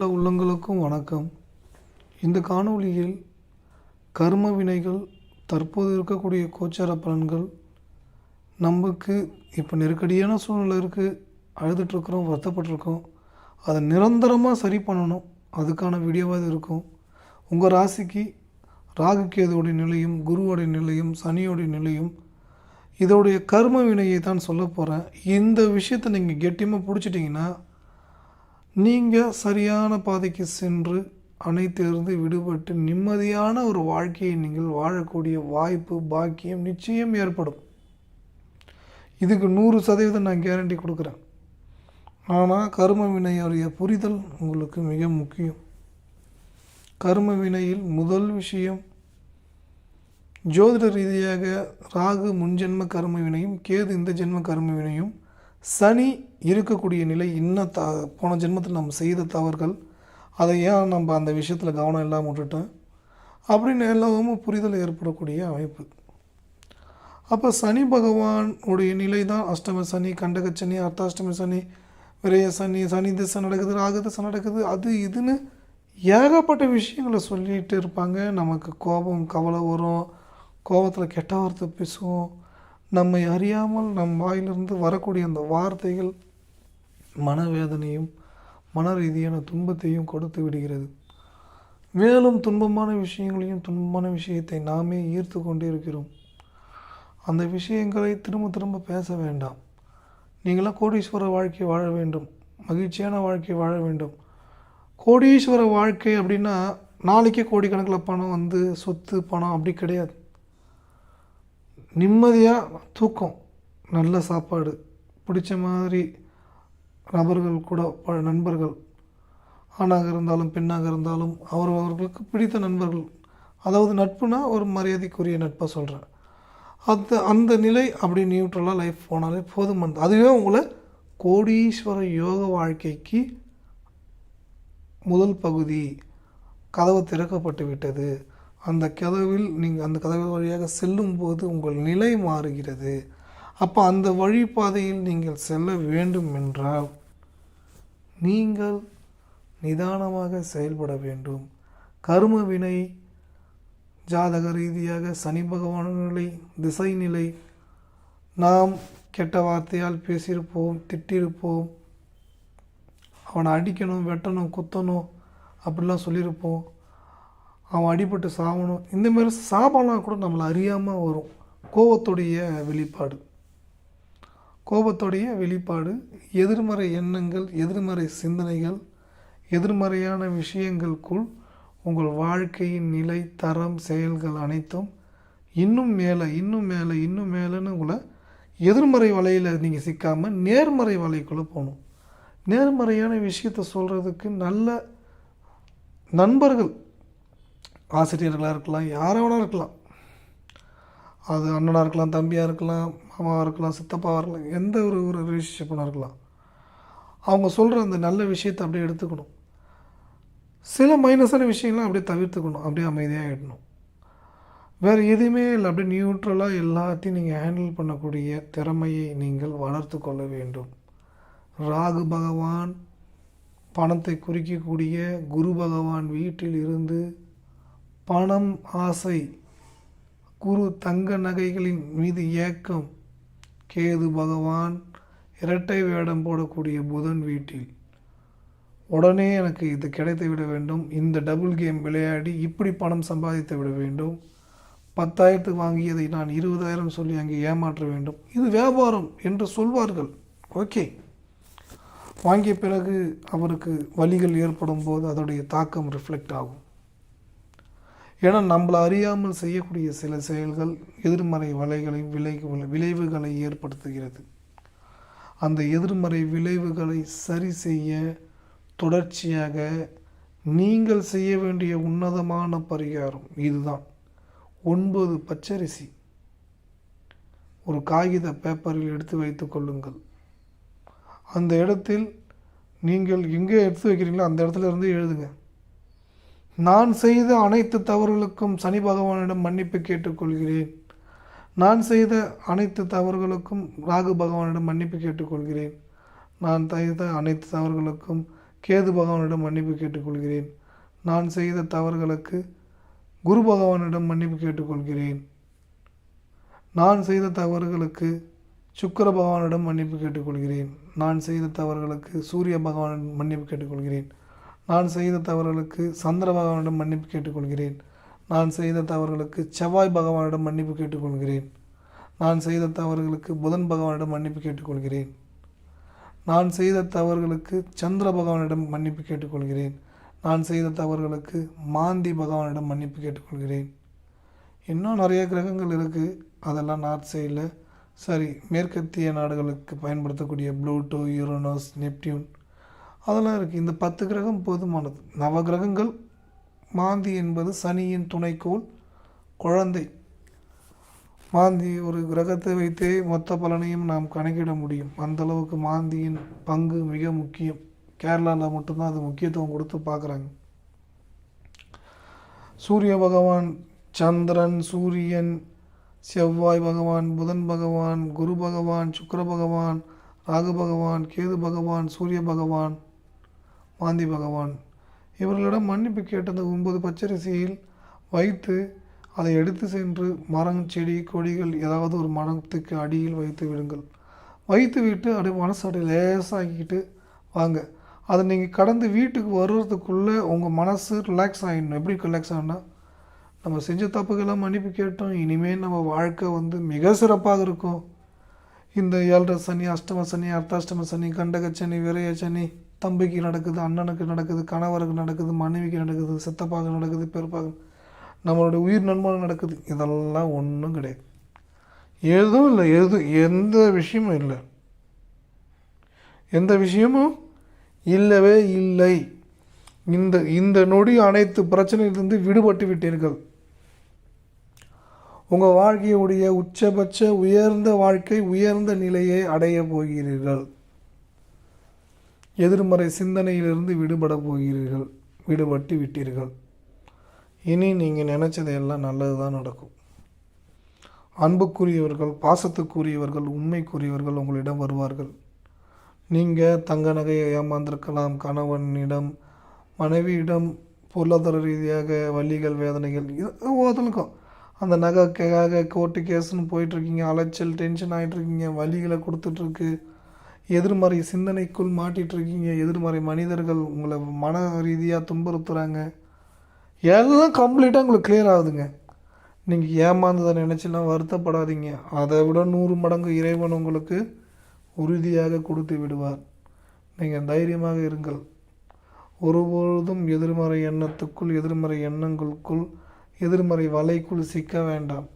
உள்ளங்களுக்கும் வணக்கம். இந்த காணொளியில் கர்ம வினைகள் தற்போது இருக்கக்கூடிய கோச்சார பலன்கள் நமக்கு இப்போ நெருக்கடியான சூழ்நிலை இருக்குது அழுதுட்ருக்குறோம் வருத்தப்பட்டிருக்கோம் அதை நிரந்தரமாக சரி பண்ணணும். அதுக்கான வீடியோவாக இது இருக்கும். உங்கள் ராசிக்கு ராகுகேதுவோடைய நிலையும் குருவோடைய நிலையும் சனியோடைய நிலையும் இதோடைய கர்ம வினையை தான் சொல்ல போகிறேன் இந்த விஷயத்தை நீங்கள் கெட்டியமாக பிடிச்சிட்டிங்கன்னா நீங்கள் சரியான பாதைக்கு சென்று அனைத்திலிருந்து விடுபட்டு நிம்மதியான ஒரு வாழ்க்கையை நீங்கள் வாழக்கூடிய வாய்ப்பு பாக்கியம் நிச்சயம் ஏற்படும். இதுக்கு நூறு சதவீதம் நான் கேரண்டி கொடுக்குறேன். ஆனால் கரும வினையுடைய புரிதல் உங்களுக்கு மிக முக்கியம். கர்ம வினையில் முதல் விஷயம் ஜோதிட ரீதியாக ராகு முன்ஜென்ம கர்ம வினையும் கேது இந்த ஜென்ம கர்ம வினையும் சனி இருக்கக்கூடிய நிலை இன்னும் த போன ஜென்மத்தில் நம்ம செய்த தவறுகள் அதை ஏன் நம்ம அந்த விஷயத்தில் கவனம் இல்லாமல் விட்டுட்டோம்? அப்படின்னு எல்லாமும் புரிதல் ஏற்படக்கூடிய அமைப்பு. அப்போ சனி பகவான் உடைய நிலை தான் அஷ்டம சனி கண்டக சனி அர்த்தாஷ்டம சனி விரய சனி சனி திசை நடக்குது ராகு திசை நடக்குது அது இதுன்னு ஏகப்பட்ட விஷயங்களை சொல்லிகிட்டு இருப்பாங்க. நமக்கு கோபம் கவலை வரும் கோபத்தில் கெட்ட வார்த்தை பேசுவோம். நம்மை அறியாமல் நம் வாயிலிருந்து வரக்கூடிய அந்த வார்த்தைகள் மனவேதனையும் மன ரீதியான துன்பத்தையும் கொடுத்து விடுகிறது. மேலும் துன்பமான விஷயங்களையும் துன்பமான விஷயத்தை நாமே ஈர்த்து கொண்டே இருக்கிறோம் அந்த விஷயங்களை திரும்ப திரும்ப பேச வேண்டாம். நீங்களாம் கோடீஸ்வர வாழ்க்கை வாழ வேண்டும். மகிழ்ச்சியான வாழ்க்கை வாழ வேண்டும். கோடீஸ்வர வாழ்க்கை அப்படின்னா நாளைக்கே கோடிக்கணக்கில் பணம் வந்து சொத்து பணம் அப்படி கிடையாது. நிம்மதியாக தூக்கம் நல்ல சாப்பாடு பிடிச்ச மாதிரி நபர்கள் கூட பல நண்பர்கள். ஆணாக இருந்தாலும் பெண்ணாக இருந்தாலும் அவர் அவர்களுக்கு பிடித்த நண்பர்கள். அதாவது நட்புனா ஒரு மரியாதைக்குரிய நட்பாக சொல்கிறேன் அந்த அந்த நிலை அப்படி நியூட்ரலாக லைஃப் போனாலே போதுமானது அதுவே உங்களை கோடீஸ்வர யோக வாழ்க்கைக்கு முதல் பகுதி. கதவு திறக்கப்பட்டு விட்டது. அந்த கதவில் நீங்கள் அந்த கதவு வழியாக செல்லும்போது உங்கள் நிலை மாறுகிறது. அப்போ அந்த வழிபாதையில் நீங்கள் செல்ல வேண்டும் என்றால் நீங்கள் நிதானமாக செயல்பட வேண்டும். கர்ம வினை ஜாதக ரீதியாக சனி பகவான் நிலை திசை நிலை. நாம் கெட்ட வார்த்தையால் பேசியிருப்போம் திட்டிருப்போம் அவனை அடிக்கணும் வெட்டணும் குத்தணும் அப்படிலாம் சொல்லியிருப்போம். அவன் அடிபட்டு சாவணும். இந்தமாரி சாபம்லாம் கூட நம்மளை அறியாமல் வரும். கோபத்துடைய வெளிப்பாடு. கோபத்துடைய வெளிப்பாடு எதிர்மறை எண்ணங்கள் எதிர்மறை சிந்தனைகள் எதிர்மறையான விஷயங்களுக்குள் உங்கள் வாழ்க்கையின் நிலை தரம் செயல்கள் அனைத்தும் இன்னும் மேலே இன்னும் மேலே இன்னும் மேலேன்னு உங்களை எதிர்மறை வலையில் நீங்கள் சிக்காமல் நேர்மறை வலைக்குள்ளே போகணும். நேர்மறையான விஷயத்தை சொல்கிறதுக்கு நல்ல நண்பர்கள் ஆசிரியர்களாக இருக்கலாம் யாராக இருக்கலாம் அது அண்ணனாக இருக்கலாம் தம்பியாக இருக்கலாம் மாமாவாக இருக்கலாம் சித்தப்பாவாக இருக்கலாம் எந்த ஒரு ஒரு ரிலேஷன்ஷிப்பாக இருக்கலாம். அவங்க சொல்கிற அந்த நல்ல விஷயத்தை அப்படியே எடுத்துக்கணும். சில மைனஸான விஷயங்கள்லாம் அப்படியே தவிர்த்துக்கணும். அப்படியே அமைதியாக ஆகிடணும் வேறு எதுவுமே இல்லை. அப்படியே நியூட்ரலாக எல்லாத்தையும் நீங்கள் ஹேண்டில் பண்ணக்கூடிய திறமையை நீங்கள் வளர்த்து கொள்ள வேண்டும். ராகு பகவான் பணத்தை குறிக்கக்கூடிய குரு பகவான் வீட்டில் இருந்து பணம் ஆசை குரு தங்க நகைகளின் மீது ஏக்கம். கேது பகவான் இரட்டை வேடம் போடக்கூடிய புதன் வீட்டில். உடனே எனக்கு இது கிடைத்து விட வேண்டும். இந்த டபுள் கேம் விளையாடி இப்படி பணம் சம்பாதித்து விட வேண்டும். பத்தாயிரத்துக்கு வாங்கியதை நான் இருபதாயிரம் சொல்லி அங்கே ஏமாற்ற வேண்டும். இது வியாபாரம் என்று சொல்வார்கள். ஓகே. வாங்கிய பிறகு அவருக்கு வலிகள் ஏற்படும் போது அதோடைய தாக்கம் ரிஃப்ளெக்ட் ஆகும். ஏன்னா நம்மளை அறியாமல் செய்யக்கூடிய சில செயல்கள் எதிர்மறை வலைகளை விளைவு விளைவுகளை ஏற்படுத்துகிறது. அந்த எதிர்மறை விளைவுகளை சரி செய்ய தொடர்ச்சியாக நீங்கள் செய்ய வேண்டிய உன்னதமான பரிகாரம் இதுதான். ஒன்பது பச்சரிசி. ஒரு காகித பேப்பரில் எடுத்து வைத்து கொள்ளுங்கள். அந்த இடத்தில் நீங்கள் எங்கே எடுத்து வைக்கிறீங்களோ அந்த இடத்துல இருந்து எழுதுங்க. நான் செய்த அனைத்து தவறுகளுக்கும் சனி பகவானிடம் மன்னிப்பு கேட்டுக்கொள்கிறேன். நான் செய்த அனைத்து தவறுகளுக்கும் ராகு பகவானிடம் மன்னிப்பு கேட்டுக்கொள்கிறேன். நான் செய்த அனைத்து தவறுகளுக்கும் கேது பகவானிடம் மன்னிப்பு கேட்டுக்கொள்கிறேன். நான் செய்த தவறுகளுக்கு குரு பகவானிடம் மன்னிப்பு கேட்டுக்கொள்கிறேன். நான் செய்த தவறுகளுக்கு சுக்கிர பகவானிடம் மன்னிப்பு கேட்டுக்கொள்கிறேன். நான் செய்த தவறுகளுக்கு சூரிய பகவானிடம் மன்னிப்பு கேட்டுக்கொள்கிறேன். நான் செய்த தவறுகளுக்கு சந்திர பகவானிடம் மன்னிப்பு கேட்டுக்கொள்கிறேன். நான் செய்த தவறுகளுக்கு செவ்வாய் பகவானிடம் மன்னிப்பு கேட்டுக்கொள்கிறேன். நான் செய்த தவறுகளுக்கு புதன் பகவானிடம் மன்னிப்பு கேட்டுக்கொள்கிறேன். நான் செய்த தவறுகளுக்கு சந்திர பகவானிடம் மன்னிப்பு கேட்டுக்கொள்கிறேன். நான் செய்த தவறுகளுக்கு மாந்தி பகவானிடம் மன்னிப்பு கேட்டுக்கொள்கிறேன். இன்னும் நிறைய கிரகங்கள் இருக்குது அதெல்லாம் நார்த் சைடில் சரி மேற்கத்திய நாடுகளுக்கு பயன்படுத்தக்கூடிய ப்ளூட்டோ யூரோனோஸ் நெப்டியூன் அதெல்லாம் இருக்குது இந்த பத்து கிரகம் போதுமானது. நவ கிரகங்கள் மாந்தி என்பது சனியின் துணைக்கோள் குழந்தை. மாந்தி ஒரு கிரகத்தை வைத்தே மொத்த பலனையும் நாம் கணக்கிட முடியும். அந்த அளவுக்கு மாந்தியின் பங்கு மிக முக்கியம். கேரளாவில் மட்டும்தான் அது முக்கியத்துவம் கொடுத்து பார்க்குறாங்க. சூரிய பகவான் சந்திரன் சூரியன் செவ்வாய் பகவான் புதன் பகவான் குரு பகவான் சுக்கர பகவான் ராகு பகவான் கேது பகவான் சூரிய பகவான் மாந்தி பகவான். இவர்களிடம் மன்னிப்பு கேட்டது ஒன்பது பச்சரிசியில் வைத்து அதை எடுத்து சென்று மரம் செடி கொடிகள் ஏதாவது ஒரு மரத்துக்கு அடியில் வைத்து விடுங்கள். வைத்து விட்டு அப்படியே மனசு அப்படியே லேசாகிக்கிட்டு வாங்க. அதை நீங்கள் கடந்து வீட்டுக்கு வர்றதுக்குள்ளே உங்கள் மனசு ரிலாக்ஸ் ஆகிடணும் எப்படி ரிலாக்ஸ் ஆகணும்னா நம்ம செஞ்ச தப்புக்கெல்லாம் மன்னிப்பு கேட்டோம். இனிமேல் நம்ம வாழ்க்கை வந்து மிக சிறப்பாக இருக்கும். இந்த ஏழரை சனி அஷ்டம சனி அர்த்தாஷ்டம சனி கண்டக சனி விரைய சனி தம்பிக்கு நடக்குது அண்ணனுக்கு நடக்குது கணவருக்கு நடக்குது மனைவிக்கு நடக்குது சித்தப்பாக நடக்குது பெருப்பாக நம்மளுடைய உயிர் நண்பனுக்கு நடக்குது. இதெல்லாம் ஒன்றும் கிடையாது. எதுவும் இல்லை. எது எந்த விஷயமும் இல்லை. எந்த விஷயமும் இல்லவே இல்லை. இந்த இந்த நொடி அனைத்து பிரச்சனையிலிருந்து விடுபட்டு விட்டீர்கள். உங்கள் வாழ்க்கையுடைய உச்சபட்ச உயர்ந்த வாழ்க்கை உயர்ந்த நிலையை அடைய போகிறீர்கள். எதிர்மறை சிந்தனையிலிருந்து விடுபட போகிறீர்கள் விடுபட்டு விட்டீர்கள். இனி நீங்கள் நினச்சதையெல்லாம் நல்லது தான் நடக்கும். அன்புக்குரியவர்கள் பாசத்துக்குரியவர்கள் உண்மைக்குரியவர்கள் உங்களிடம் வருவார்கள். நீங்கள் தங்க நகையை ஏமாந்திருக்கலாம் கணவனிடம் மனைவியிடம் பொருளாதார ரீதியாக வழிகள் வேதனைகள் இது ஒவ்வொருத்தனுக்கும் அந்த நகைக்காக கோர்ட்டு கேஸ்னு போயிட்டுருக்கீங்க அலைச்சல் டென்ஷன் ஆகிட்டுருக்கீங்க வழிகளை கொடுத்துட்ருக்கு எதிர்மறை சிந்தனைக்குள் மாட்டிகிட்ருக்கீங்க எதிர்மறை மனிதர்கள் உங்களை மன ரீதியாக துன்புறுத்துகிறாங்க எல்லாம் கம்ப்ளீட்டாக உங்களுக்கு கிளியர் ஆகுதுங்க. நீங்கள் ஏமாந்ததை நினச்சிலாம் வருத்தப்படாதீங்க. அதை விட நூறு மடங்கு இறைவன் உங்களுக்கு உறுதியாக கொடுத்து விடுவார். நீங்கள் தைரியமாக இருங்கள். ஒருபொழுதும் எதிர்மறை எண்ணத்துக்குள் எதிர்மறை எண்ணங்களுக்குள் எதிர்மறை வலைக்குள் சிக்க வேண்டாம்.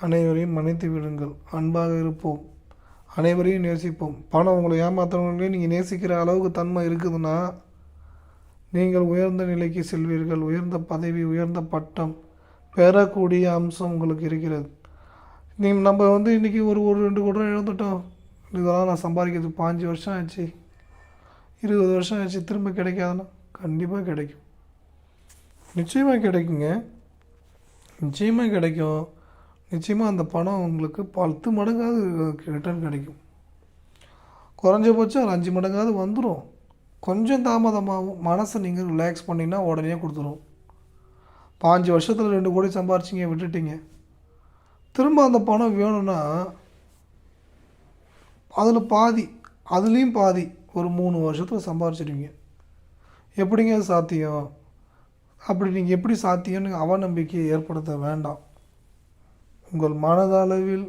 அனைவரையும் மன்னித்து விடுங்கள். அன்பாக இருப்போம். அனைவரையும் நேசிப்போம். பணம் உங்களை ஏமாத்துறவங்களே நீங்கள் நேசிக்கிற அளவுக்கு தன்மை இருக்குதுன்னா நீங்கள் உயர்ந்த நிலைக்கு செல்வீர்கள். உயர்ந்த பதவி உயர்ந்த பட்டம் பெறக்கூடிய அம்சம் உங்களுக்கு இருக்கிறது. நீங்கள் நம்ம வந்து இன்றைக்கி ஒரு ஒரு ரெண்டு கோடி ரூபா இழந்துட்டோம். இதெல்லாம் நான் சம்பாதிக்கிறதுக்கு பாஞ்சு வருஷம் ஆச்சு. இருபது வருஷம் ஆச்சு. திரும்ப கிடைக்காதுன்னா கண்டிப்பாக கிடைக்கும். நிச்சயமாக கிடைக்குங்க. நிச்சயமாக கிடைக்கும். நிச்சயமாக அந்த பணம் உங்களுக்கு பத்து மடங்காவது ரிட்டர்ன் கிடைக்கும். குறைஞ்சபட்சம் ஒரு அஞ்சு மடங்காவது வந்துடும் கொஞ்சம் தாமதமாகவும் மனசை நீங்கள் ரிலாக்ஸ் பண்ணிங்கன்னா உடனே கொடுத்துரும். பாஞ்சு வருஷத்தில் ரெண்டு கோடி சம்பாரிச்சிங்க விட்டுட்டீங்க. திரும்ப அந்த பணம் வேணும்னா அதில் பாதி அதுலேயும் பாதி ஒரு மூணு வருஷத்தில் சம்பாரிச்சிடுவீங்க. எப்படிங்க அது சாத்தியம்? அப்படி நீங்கள் எப்படி சாத்தியம்னு அவநம்பிக்கையை ஏற்படுத்த வேண்டாம். உங்கள் மனதளவில்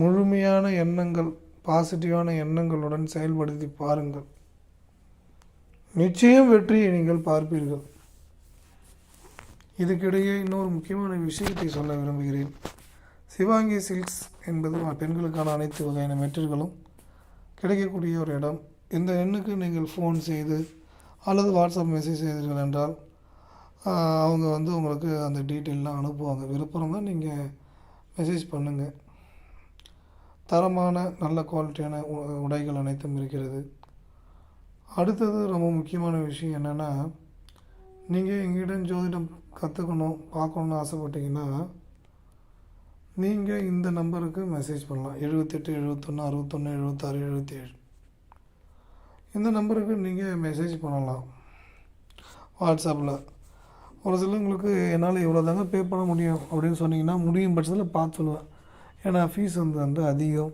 முழுமையான எண்ணங்கள் பாசிட்டிவான எண்ணங்களுடன் செயல்படுத்தி பாருங்கள். நிச்சயம் வெற்றியை நீங்கள் பார்ப்பீர்கள். இதுக்கிடையே இன்னொரு முக்கியமான விஷயத்தை சொல்ல விரும்புகிறேன். சிவாங்கி சில்க்ஸ் என்பது பெண்களுக்கான அனைத்து வகையான மெட்டீரியல்களும் கிடைக்கக்கூடிய ஒரு இடம். இந்த எண்ணுக்கு நீங்கள் ஃபோன் செய்து அல்லது வாட்ஸ்அப் மெசேஜ் செய்தீர்கள் என்றால் அவங்க வந்து உங்களுக்கு அந்த டீட்டெயிலெலாம் அனுப்புவாங்க. விருப்பம் நீங்கள் மெசேஜ் பண்ணுங்கள் தரமான நல்ல குவாலிட்டியான உ- உடைகள் அனைத்தும் இருக்கிறது. அடுத்தது ரொம்ப முக்கியமான விஷயம் என்னென்னா நீங்கள் எங்கிடம் ஜோதிடம் கற்றுக்கணும் பார்க்கணுன்னு ஆசைப்பட்டீங்கன்னா நீங்கள் இந்த நம்பருக்கு மெசேஜ் பண்ணலாம். எழுபத்தெட்டு எழுபத்தொன்று அறுபத்தொன்று எழுபத்தாறு எழுபத்தேழு இந்த நம்பருக்கு நீங்கள் மெசேஜ் பண்ணலாம். வாட்ஸ்அப்பில் ஒரு சிலவங்களுக்கு என்னால் இவ்வளோ தாங்க பே பண்ண முடியும் அப்படின்னு சொன்னீங்கன்னா முடியும் பட்சத்தில் பார்த்து சொல்லுவேன். ஏன்னா ஃபீஸ் வந்து வந்து அதிகம்.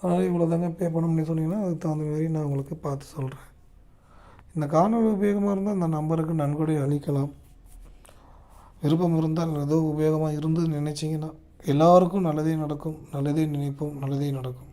அதனால் இவ்வளோ தாங்க பே பண்ண முடியும் சொன்னீங்கன்னா அதுக்கு தகுந்த மாதிரி நான் உங்களுக்கு பார்த்து சொல்கிறேன் இந்த காணொலி உபயோகமாக இருந்தால் அந்த நம்பருக்கு நன்கொடை அளிக்கலாம். விருப்பம் இருந்தால் ஏதோ உபயோகமாக இருந்து நினைச்சீங்கன்னா எல்லாருக்கும் நல்லதே நடக்கும். நல்லதே நினைப்போம். நல்லதே நடக்கும்.